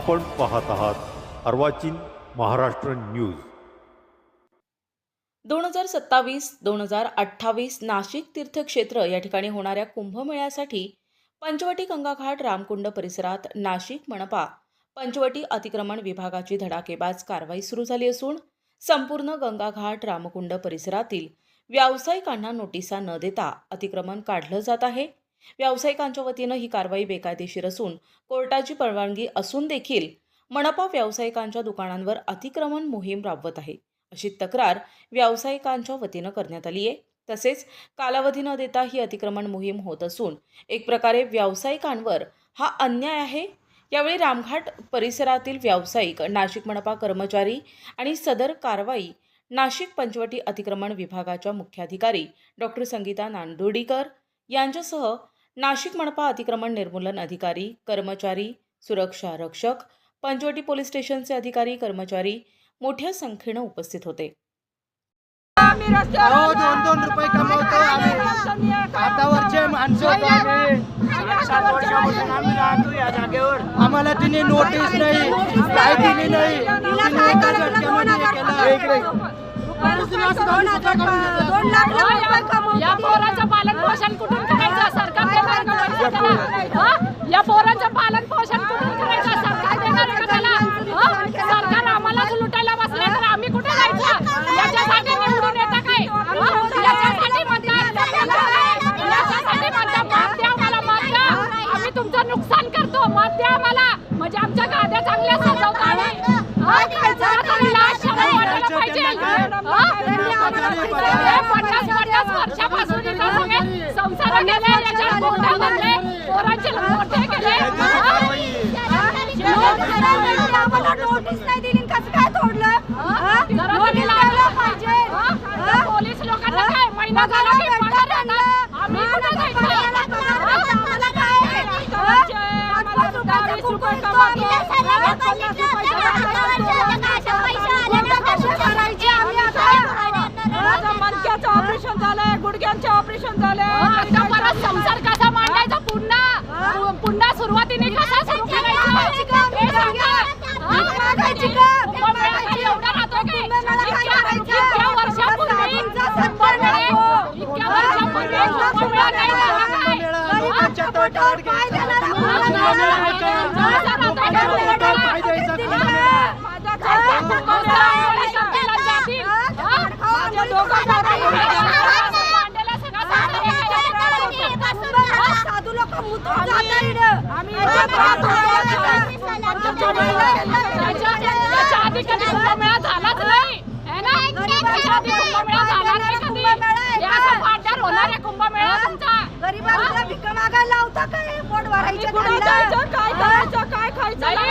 आपण पाहत आहात अर्वाचीन महाराष्ट्र न्यूज. दोन हजार सत्तावीस दोन हजार अठ्ठावीस नाशिक तीर्थक्षेत्र या ठिकाणी होणाऱ्या कुंभमेळ्यासाठी पंचवटी गंगाघाट रामकुंड परिसरात नाशिक मनपा पंचवटी अतिक्रमण विभागाची धडाकेबाज कारवाई सुरू झाली असून संपूर्ण गंगाघाट रामकुंड परिसरातील व्यावसायिकांना नोटिसा न देता अतिक्रमण काढलं जात आहे. व्यावसायिकांच्या वतीनं ही कारवाई बेकायदेशीर असून कोर्टाची परवानगी असून देखील मनपा व्यावसायिकांच्या दुकानांवर अतिक्रमण मोहीम राबवत आहे. अशी तक्रार व्यावसायिकांच्या वतीनं करण्यात आली आहे. तसेच कालावधी न देता ही अतिक्रमण मोहीम होत असून एक प्रकारे व्यावसायिकांवर हा अन्याय आहे. यावेळी रामघाट परिसरातील व्यावसायिक नाशिक मनपा कर्मचारी आणि सदर कारवाई नाशिक पंचवटी अतिक्रमण विभागाच्या मुख्याधिकारी डॉक्टर संगीता नांदोडीकर यांच्यासह नाशिक मनपा अतिक्रमण निर्मूलन अधिकारी कर्मचारी सुरक्षा रक्षक पंचवटी पोलीस स्टेशनचे अधिकारी कर्मचारी मोठ्या संख्येनं उपस्थित होते. आम्ही रस्त्यावर. दोन दोन रुपये कमवतो आम्ही. आम्ही हातावरचे माणसं होतो आम्ही. सात वर्षापासून आम्ही राहतो या जागेवर. आम्हाला तिने नोटीस नाही. काय दिली नाही. तिने एका झटक्यामध्ये हे केलं. इकडे. या पोराचं पालन पोषण कुठून करायचं? सरकार देणार का पैसे त्याला? हं? या पोराचं पालन पोषण कुठून करायचं? सरकार देणार का त्याला? हं? सरकार आम्हालाच लुटायला बसले तर आम्ही कुठे जायचं? याच्यासाठी निवडून येतं काय? याच्यासाठी याच्यासाठी म्हणतात मत द्या आम्हाला मत द्या. आम्ही तुमचं नुकसान करतो. मत द्या आम्हाला. म्हणजे आमच्या गाद्या चांगल्या पन्नास पन्नास वर्षापासून इथं सगळे संसार केले याच्यात गोंधळ घातले पोरांचे मोठे केले आम्हाला नोटीस नाही दिली कसं काय तोडलं तरी लाज पाहिजे हं? पोलीस लोकांना काय महिना झाला की पगार आम्ही कुठे जायचं मणक्याचं ऑपरेशन झालंय गुडघ्यांचे ऑपरेशन झालंय. आता परत संसार कसा मांडायचा? पुन्हा सुरुवातीने कसा सुरू करायचा? गरिबांना भिक मागायला लावता काय पोट भरायचं काय करायचं काय खायचं नाही